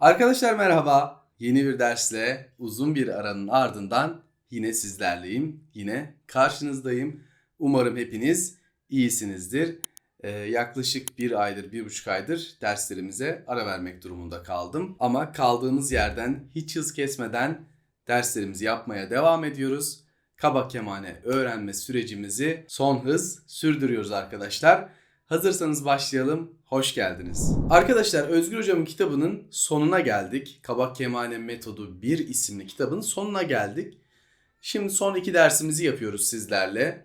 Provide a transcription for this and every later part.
Arkadaşlar merhaba. Yeni bir dersle uzun bir aranın ardından yine sizlerleyim. Yine karşınızdayım. Umarım hepiniz iyisinizdir. Ee, yaklaşık bir aydır, bir buçuk aydır derslerimize ara vermek durumunda kaldım. Ama kaldığımız yerden hiç hız kesmeden derslerimizi yapmaya devam ediyoruz. Kaba kemane öğrenme sürecimizi son hız sürdürüyoruz arkadaşlar. Hazırsanız başlayalım. Hoş geldiniz. Arkadaşlar Özgür Hocam'ın kitabının sonuna geldik. Kabak Kemane Metodu 1 isimli kitabın sonuna geldik. Şimdi son iki dersimizi yapıyoruz sizlerle.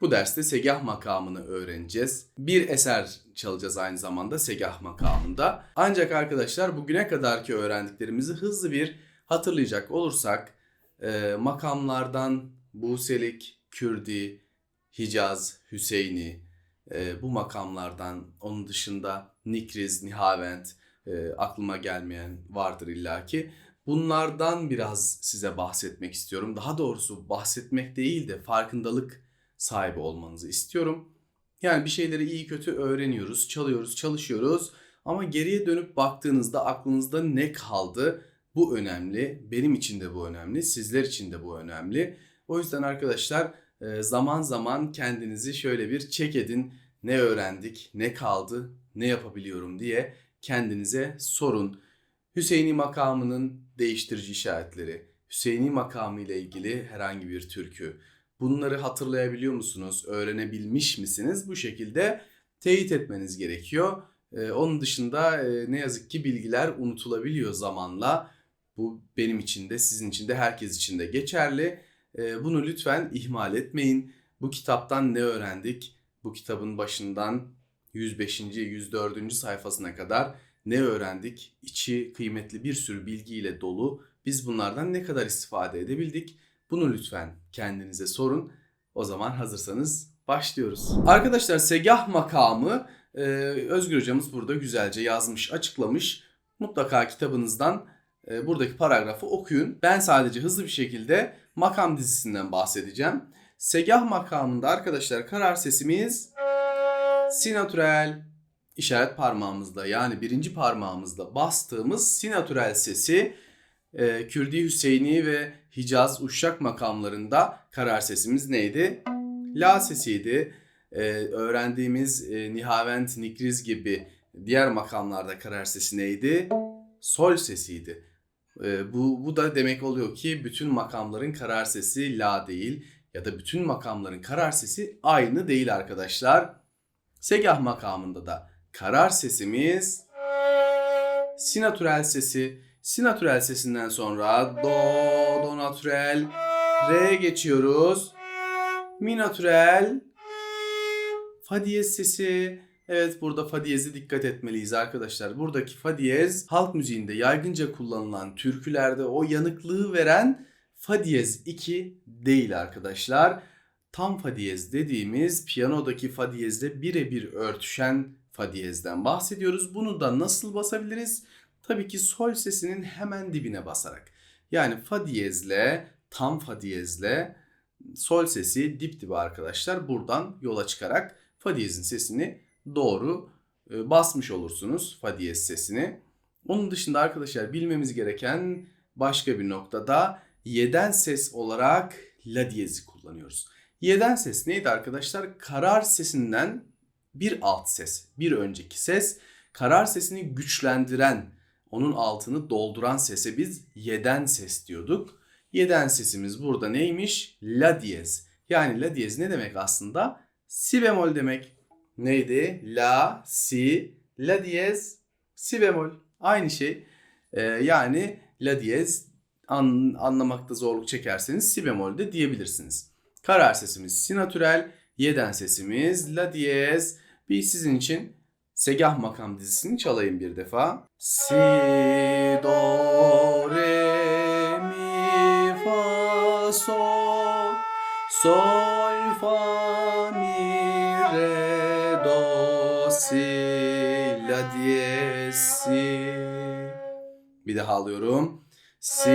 Bu derste segah makamını öğreneceğiz. Bir eser çalacağız aynı zamanda segah makamında. Ancak arkadaşlar bugüne kadarki öğrendiklerimizi hızlı bir hatırlayacak olursak e, makamlardan Buselik, Kürdi, Hicaz, Hüseyini, e, bu makamlardan onun dışında Nikriz, Nihavent e, aklıma gelmeyen vardır illaki. Bunlardan biraz size bahsetmek istiyorum. Daha doğrusu bahsetmek değil de farkındalık sahibi olmanızı istiyorum. Yani bir şeyleri iyi kötü öğreniyoruz, çalıyoruz, çalışıyoruz ama geriye dönüp baktığınızda aklınızda ne kaldı? Bu önemli. Benim için de bu önemli. Sizler için de bu önemli. O yüzden arkadaşlar zaman zaman kendinizi şöyle bir çek edin. Ne öğrendik, ne kaldı, ne yapabiliyorum diye kendinize sorun. Hüseyini makamının değiştirici işaretleri, Hüseyini makamı ile ilgili herhangi bir türkü. Bunları hatırlayabiliyor musunuz? Öğrenebilmiş misiniz? Bu şekilde teyit etmeniz gerekiyor. Ee, onun dışında e, ne yazık ki bilgiler unutulabiliyor zamanla. Bu benim için de sizin için de herkes için de geçerli. Ee, bunu lütfen ihmal etmeyin. Bu kitaptan ne öğrendik? Bu kitabın başından 105. 104. sayfasına kadar ne öğrendik? İçi kıymetli bir sürü bilgiyle dolu. Biz bunlardan ne kadar istifade edebildik? Bunu lütfen kendinize sorun. O zaman hazırsanız başlıyoruz. Arkadaşlar segah makamı e, Özgür hocamız burada güzelce yazmış, açıklamış. Mutlaka kitabınızdan e, buradaki paragrafı okuyun. Ben sadece hızlı bir şekilde makam dizisinden bahsedeceğim. Segah makamında arkadaşlar karar sesimiz sinatürel işaret parmağımızda yani birinci parmağımızda bastığımız sinatürel sesi e, Kürdi Hüseyini ve Hicaz Uşak makamlarında karar sesimiz neydi? La sesiydi. E, öğrendiğimiz e, Nihavent, Nikriz gibi diğer makamlarda karar sesi neydi? Sol sesiydi. Bu, bu da demek oluyor ki bütün makamların karar sesi La değil ya da bütün makamların karar sesi aynı değil arkadaşlar. Segah makamında da karar sesimiz sinatürel sesi. Sinatürel sesinden sonra do, do natürel, re geçiyoruz. Mi natürel, fa diyez sesi. Evet burada fa diyeze dikkat etmeliyiz arkadaşlar. Buradaki fa diyez halk müziğinde yaygınca kullanılan türkülerde o yanıklığı veren fa diyez 2 değil arkadaşlar. Tam fa diyez dediğimiz piyanodaki fa diyezle birebir örtüşen fa diyezden bahsediyoruz. Bunu da nasıl basabiliriz? Tabii ki sol sesinin hemen dibine basarak. Yani fa diyezle, tam fa diyezle sol sesi dip dibe arkadaşlar. Buradan yola çıkarak fa diyezin sesini doğru e, basmış olursunuz fa diyez sesini. Onun dışında arkadaşlar bilmemiz gereken başka bir noktada yeden ses olarak la diyezi kullanıyoruz. Yeden ses neydi arkadaşlar? Karar sesinden bir alt ses, bir önceki ses. Karar sesini güçlendiren, onun altını dolduran sese biz yeden ses diyorduk. Yeden sesimiz burada neymiş? La diyez. Yani la diyez ne demek aslında? Si bemol demek. Neydi? La, si, la diyez, si bemol. Aynı şey. Ee, yani la diyez an, anlamakta zorluk çekerseniz si bemol de diyebilirsiniz. Karar sesimiz si natürel, yeden sesimiz la diyez. Bir sizin için Segah Makam dizisini çalayım bir defa. Si, do, re, mi, fa, sol, sol, fa, si. Bir daha alıyorum. Si,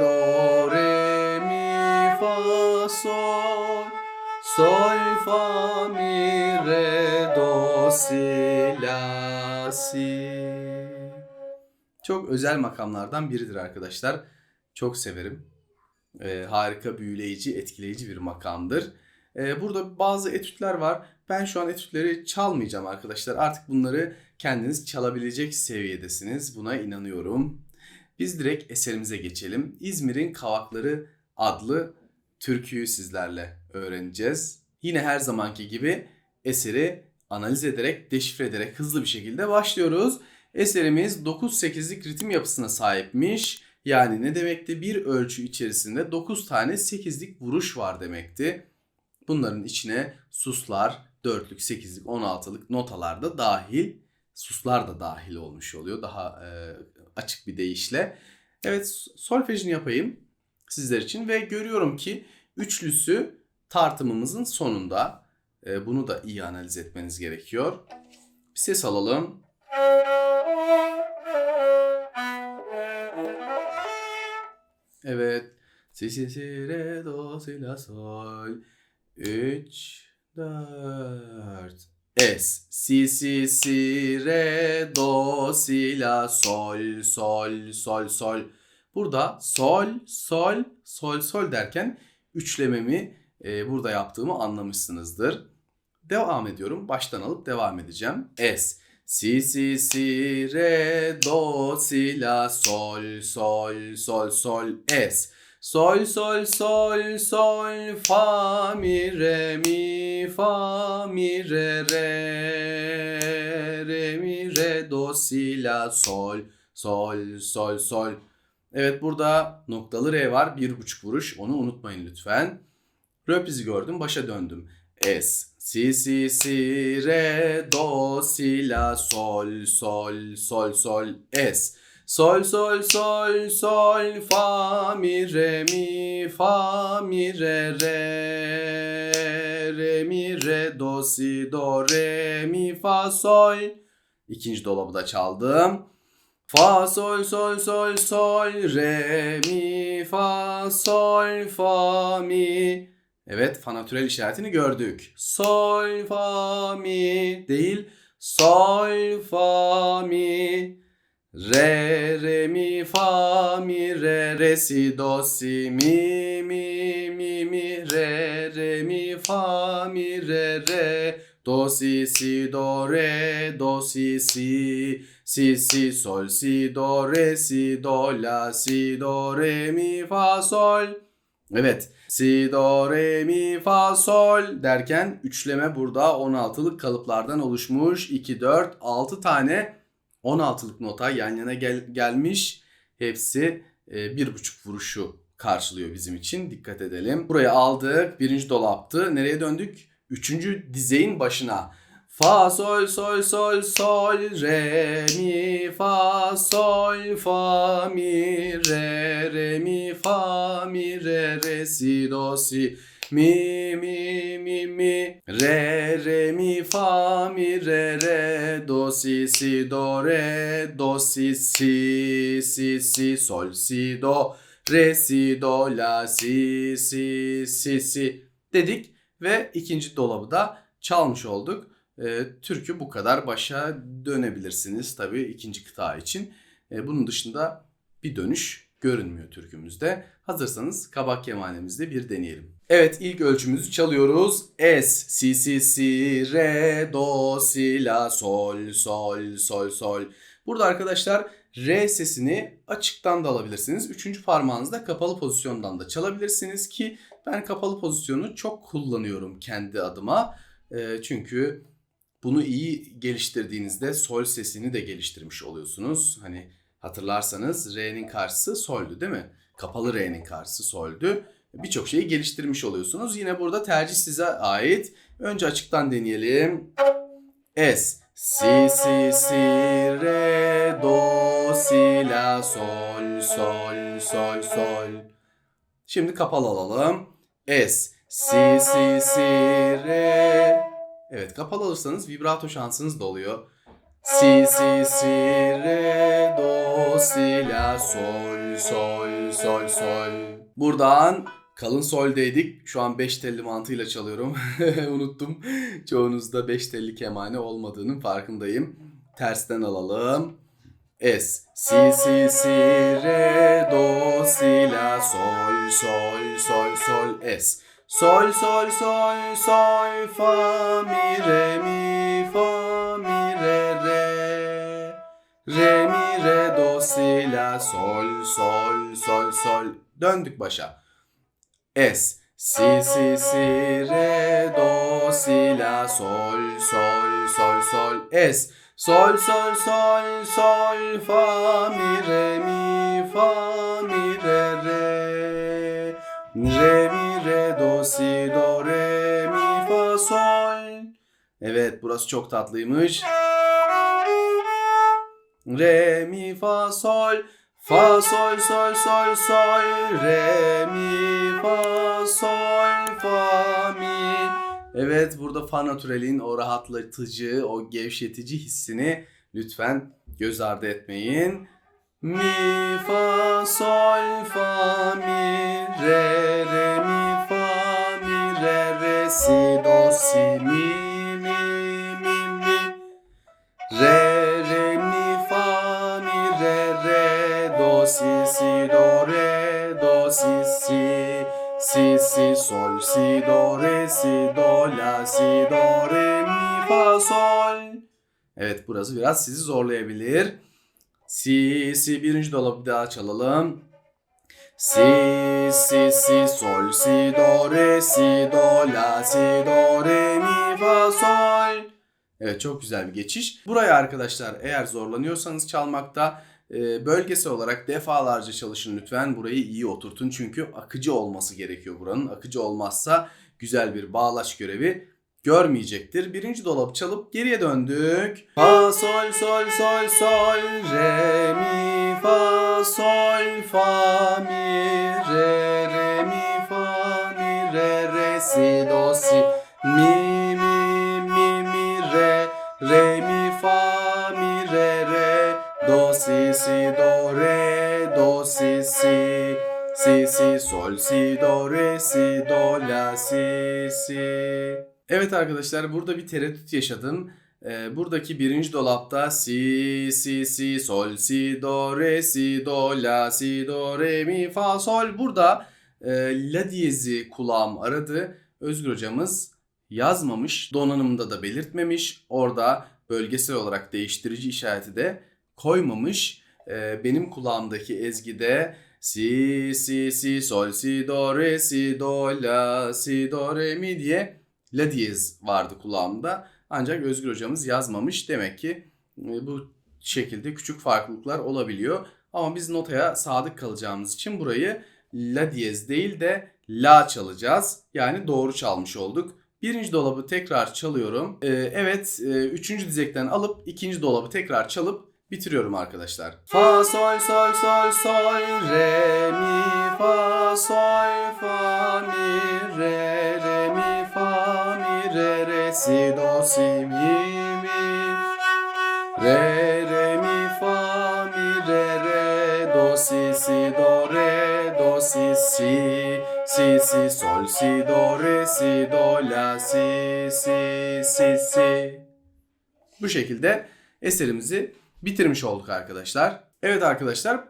do, re, mi, fa, sol, sol, fa, mi, re, do, si, la, si. Çok özel makamlardan biridir arkadaşlar. Çok severim. Ee, harika, büyüleyici, etkileyici bir makamdır. Ee, burada bazı etütler var. Ben şu an etütleri çalmayacağım arkadaşlar. Artık bunları kendiniz çalabilecek seviyedesiniz. Buna inanıyorum. Biz direkt eserimize geçelim. İzmir'in Kavakları adlı türküyü sizlerle öğreneceğiz. Yine her zamanki gibi eseri analiz ederek, deşifre ederek hızlı bir şekilde başlıyoruz. Eserimiz 9-8'lik ritim yapısına sahipmiş. Yani ne demekti? Bir ölçü içerisinde 9 tane 8'lik vuruş var demekti. Bunların içine suslar, 4'lük, 8'lik, 16'lık notalar da dahil. Suslar da dahil olmuş oluyor daha e, açık bir deyişle. Evet solfejini yapayım sizler için ve görüyorum ki üçlüsü tartımımızın sonunda. E, bunu da iyi analiz etmeniz gerekiyor. Bir ses alalım. Evet. Si si si re do si la sol. 3 4 Es si si si re do si la sol sol sol sol. Burada sol sol sol sol derken üçlememi e, burada yaptığımı anlamışsınızdır. Devam ediyorum. Baştan alıp devam edeceğim. Es Si si si re do si la sol sol sol sol es. Sol sol sol sol fa mi re mi fa mi re re re mi re do si la sol sol sol sol. Evet burada noktalı re var bir buçuk vuruş onu unutmayın lütfen. Röpizi gördüm başa döndüm. Es si si si re do si la sol sol sol sol es. Sol sol sol sol fa mi re mi fa mi re re re mi re do si do re mi fa sol. İkinci dolabı da çaldım. Fa sol sol sol sol re mi fa sol fa mi. Evet fa natürel işaretini gördük. Sol fa mi değil sol fa mi. Re re mi fa mi re re si do si mi mi mi mi re re mi fa mi re re do si si do re do si si si si sol si do re si do la si do re mi fa sol. Evet. Si, do, re, mi, fa, sol derken üçleme burada 16'lık kalıplardan oluşmuş. 2, 4, 6 tane 16'lık nota yan yana gel- gelmiş. Hepsi e, bir buçuk vuruşu karşılıyor bizim için. Dikkat edelim. Burayı aldık. Birinci dolaptı. Nereye döndük? Üçüncü dizeyin başına. Fa sol sol sol sol re mi fa sol fa mi re re mi fa mi re re si do si mi mi mi mi re re mi fa mi re re do si si do re do si si si si sol si do re si do la si si si si dedik ve ikinci dolabı da çalmış olduk. E, türkü bu kadar başa dönebilirsiniz tabii ikinci kıta için. E, bunun dışında bir dönüş görünmüyor türkümüzde. Hazırsanız kabak kemanemizde bir deneyelim. Evet ilk ölçümüzü çalıyoruz. Es, si, si, si, re, do, si, la, sol, sol, sol, sol. Burada arkadaşlar re sesini açıktan da alabilirsiniz. Üçüncü parmağınızda kapalı pozisyondan da çalabilirsiniz ki ben kapalı pozisyonu çok kullanıyorum kendi adıma. E, çünkü bunu iyi geliştirdiğinizde sol sesini de geliştirmiş oluyorsunuz. Hani hatırlarsanız re'nin karşısı sol'dü değil mi? Kapalı re'nin karşısı sol'dü. Birçok şeyi geliştirmiş oluyorsunuz. Yine burada tercih size ait. Önce açıktan deneyelim. Es, si, si, si, re, do, si, la, sol, sol, sol, sol. Şimdi kapalı alalım. Es, si, si, si, re. Evet kapalı alırsanız vibrato şansınız da oluyor. Si, si, si, re, do, si, la, sol, sol, sol, sol. Buradan kalın soldeydik. Şu an 5 telli mantığıyla çalıyorum. Unuttum. Çoğunuzda 5 telli kemane olmadığının farkındayım. Tersten alalım. Es. Si si si re do si la sol sol sol sol es. Sol sol sol sol fa mi re mi fa mi. Re mi re do si la sol sol sol sol. Döndük başa. Es. Si si si re do si la sol sol sol sol es. Sol sol sol sol fa mi re mi fa mi re re. Re mi re do si do re mi fa sol. Evet burası çok tatlıymış. Re mi fa sol. Fa sol sol sol sol. Re mi fa sol fa mi. Evet burada fa natürelin o rahatlatıcı, o gevşetici hissini lütfen göz ardı etmeyin. Mi fa sol fa mi. Re re mi fa mi. Re re si do si mi si do re mi fa sol Evet burası biraz sizi zorlayabilir. Si si birinci dolabı bir daha çalalım. Si si si sol si do re si do la si do re mi fa sol. Evet çok güzel bir geçiş. Buraya arkadaşlar eğer zorlanıyorsanız çalmakta e, bölgesel olarak defalarca çalışın lütfen. Burayı iyi oturtun çünkü akıcı olması gerekiyor buranın. Akıcı olmazsa güzel bir bağlaç görevi görmeyecektir. Birinci dolabı çalıp geriye döndük. Fa sol sol sol sol re mi fa sol fa mi re re mi fa mi re re si do si mi mi mi mi re re mi fa mi re re do si si do re do si si si si sol si do re si do la si si Evet arkadaşlar burada bir tereddüt yaşadım. Ee, buradaki birinci dolapta si si si sol si do re si do la si do re mi fa sol burada e, la diyezi kulağım aradı. Özgür hocamız yazmamış, donanımda da belirtmemiş. Orada bölgesel olarak değiştirici işareti de koymamış. Ee, benim kulağımdaki ezgide si si si sol si do re si do la si do re mi diye la diyez vardı kulağımda. Ancak Özgür hocamız yazmamış. Demek ki e, bu şekilde küçük farklılıklar olabiliyor. Ama biz notaya sadık kalacağımız için burayı la diyez değil de la çalacağız. Yani doğru çalmış olduk. Birinci dolabı tekrar çalıyorum. Ee, evet, e, üçüncü dizekten alıp ikinci dolabı tekrar çalıp bitiriyorum arkadaşlar. Fa sol sol sol sol re mi fa sol fa mi re re mi fa re re si do si mi mi re re mi fa mi re re do si si do re do si si si si sol si do re si do la si si si si bu şekilde eserimizi bitirmiş olduk arkadaşlar. Evet arkadaşlar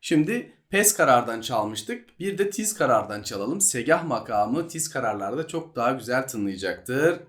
şimdi pes karardan çalmıştık. Bir de tiz karardan çalalım. Segah makamı tiz kararlarda çok daha güzel tınlayacaktır.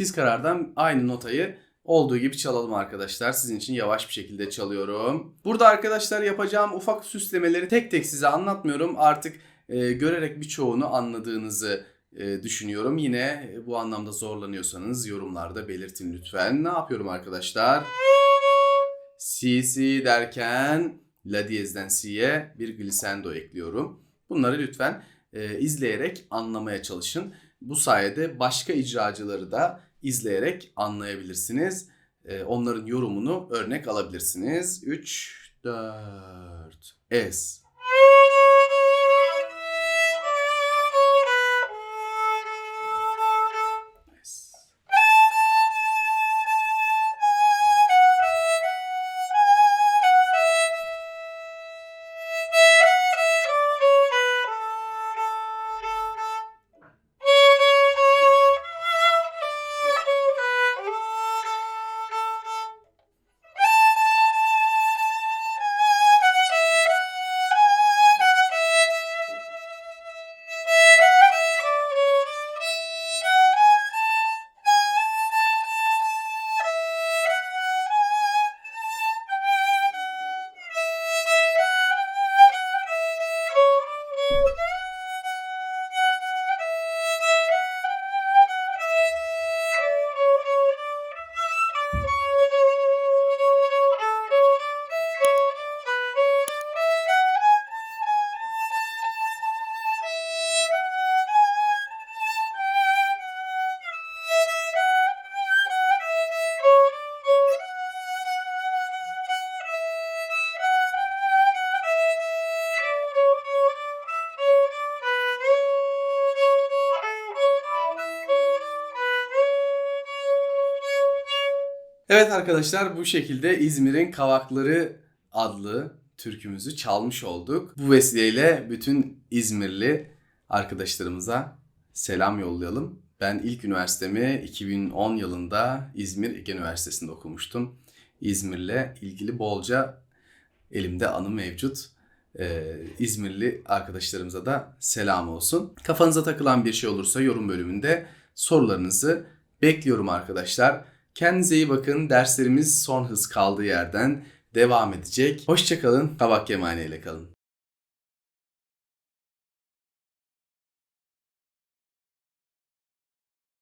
Tiz karardan aynı notayı olduğu gibi çalalım arkadaşlar. Sizin için yavaş bir şekilde çalıyorum. Burada arkadaşlar yapacağım ufak süslemeleri tek tek size anlatmıyorum. Artık e, görerek birçoğunu anladığınızı e, düşünüyorum. Yine bu anlamda zorlanıyorsanız yorumlarda belirtin lütfen. Ne yapıyorum arkadaşlar? Si si derken la diyezden si'ye bir glissando ekliyorum. Bunları lütfen e, izleyerek anlamaya çalışın. Bu sayede başka icracıları da izleyerek anlayabilirsiniz. Ee, onların yorumunu örnek alabilirsiniz. 3, 4, Es. Evet arkadaşlar bu şekilde İzmir'in Kavakları adlı türkümüzü çalmış olduk. Bu vesileyle bütün İzmirli arkadaşlarımıza selam yollayalım. Ben ilk üniversitemi 2010 yılında İzmir Ege Üniversitesi'nde okumuştum. İzmir'le ilgili bolca elimde anı mevcut. Ee, İzmirli arkadaşlarımıza da selam olsun. Kafanıza takılan bir şey olursa yorum bölümünde sorularınızı bekliyorum arkadaşlar. Kendinize iyi bakın. Derslerimiz son hız kaldığı yerden devam edecek. Hoşçakalın. Kabak Yemane ile kalın.